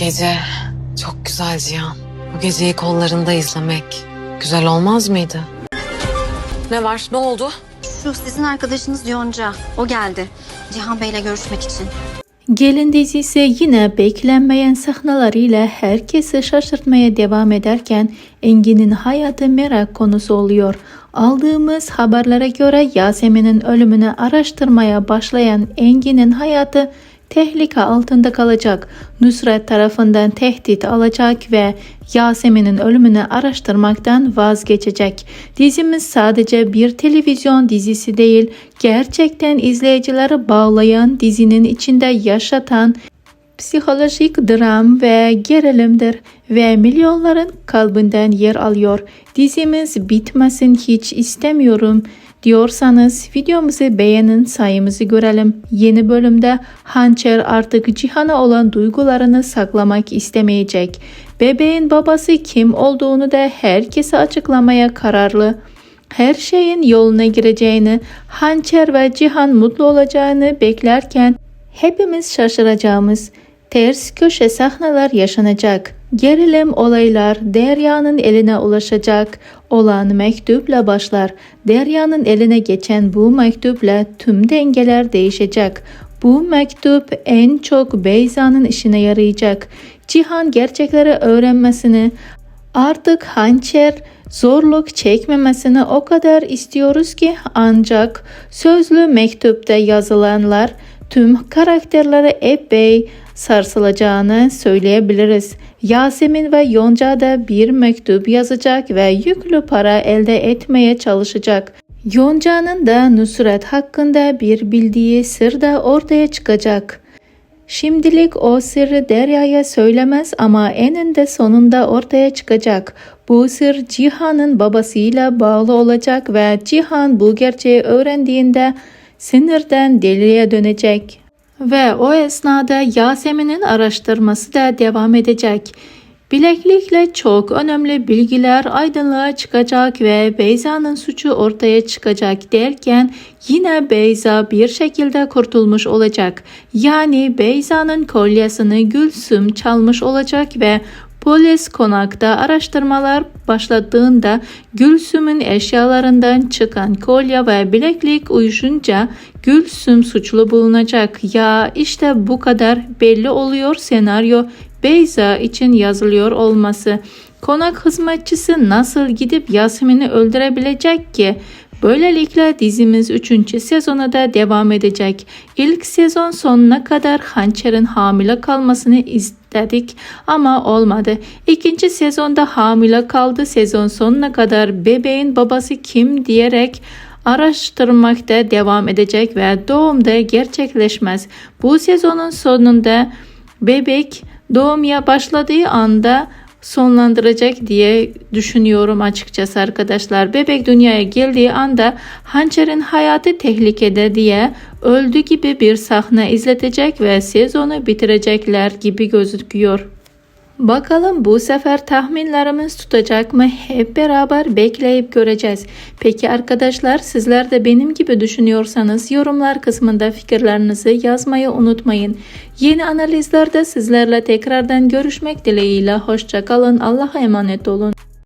Gece çok güzel Cihan. Bu geceyi kollarında izlemek güzel olmaz mıydı? Ne var? Ne oldu? Şu sizin arkadaşınız Yonca. O geldi. Cihan Bey'le görüşmek için. Gelin dizisi yine beklenmeyen sahnelerle herkesi şaşırtmaya devam ederken Engin'in hayatı merak konusu oluyor. Aldığımız haberlere göre Yasemin'in ölümünü araştırmaya başlayan Engin'in hayatı tehlike altında kalacak. Nusret tarafından tehdit alacak ve Yasemin'in ölümünü araştırmaktan vazgeçecek. Dizimiz sadece bir televizyon dizisi değil, gerçekten izleyicileri bağlayan, dizinin içinde yaşatan psikolojik dram ve gerilimdir ve milyonların kalbinden yer alıyor. Dizimiz bitmesin hiç istemiyorum diyorsanız videomuzu beğenin sayımızı görelim. Yeni bölümde Hançer artık Cihan'a olan duygularını saklamak istemeyecek. Bebeğin babası kim olduğunu da herkese açıklamaya kararlı her şeyin yoluna gireceğini, Hançer ve Cihan mutlu olacağını beklerken hepimiz şaşıracağımız ters köşe sahneler yaşanacak. Gerilim olaylar Derya'nın eline ulaşacak olan mektupla başlar. Derya'nın eline geçen bu mektupla tüm dengeler değişecek. Bu mektup en çok Beyza'nın işine yarayacak. Cihan gerçekleri öğrenmesini, Artık hançer zorluk çekmemesini o kadar istiyoruz ki ancak sözlü mektupta yazılanlar tüm karakterlere epey sarsılacağını söyleyebiliriz. Yasemin ve Yonca da bir mektup yazacak ve yüklü para elde etmeye çalışacak. Yonca'nın da Nusret hakkında bir bildiği sır da ortaya çıkacak. Şimdilik o sırrı Derya'ya söylemez ama eninde sonunda ortaya çıkacak. Bu sır Cihan'ın babasıyla bağlı olacak ve Cihan bu gerçeği öğrendiğinde sinirden deliye dönecek. Ve o esnada Yasemin'in araştırması da devam edecek. Bileklikle çok önemli bilgiler aydınlığa çıkacak ve Beyza'nın suçu ortaya çıkacak derken yine Beyza bir şekilde kurtulmuş olacak. Yani Beyza'nın kolyesini Gülsüm çalmış olacak ve Polis konakta araştırmalar başladığında Gülsüm'ün eşyalarından çıkan kolye ve bileklik uyuşunca Gülsüm suçlu bulunacak. Ya işte bu kadar belli oluyor senaryo Beyza için yazılıyor olması. Konak hizmetçisi nasıl gidip Yasemin'i öldürebilecek ki? Böylelikle dizimiz 3. sezona da devam edecek. İlk sezon sonuna kadar Hançer'in hamile kalmasını istedik ama olmadı. İkinci sezonda hamile kaldı. Sezon sonuna kadar bebeğin babası kim diyerek araştırmakta devam edecek ve doğumda gerçekleşmez. Bu sezonun sonunda bebek doğumya başladığı anda sonlandıracak diye düşünüyorum açıkçası arkadaşlar. Bebek dünyaya geldiği anda Hançer'in hayatı tehlikede diye öldü gibi bir sahne izletecek ve sezonu bitirecekler gibi gözüküyor. Bakalım bu sefer tahminlerimiz tutacak mı? Hep beraber bekleyip göreceğiz. Peki arkadaşlar sizler de benim gibi düşünüyorsanız yorumlar kısmında fikirlerinizi yazmayı unutmayın. Yeni analizlerde sizlerle tekrardan görüşmek dileğiyle. Hoşçakalın. Allah'a emanet olun.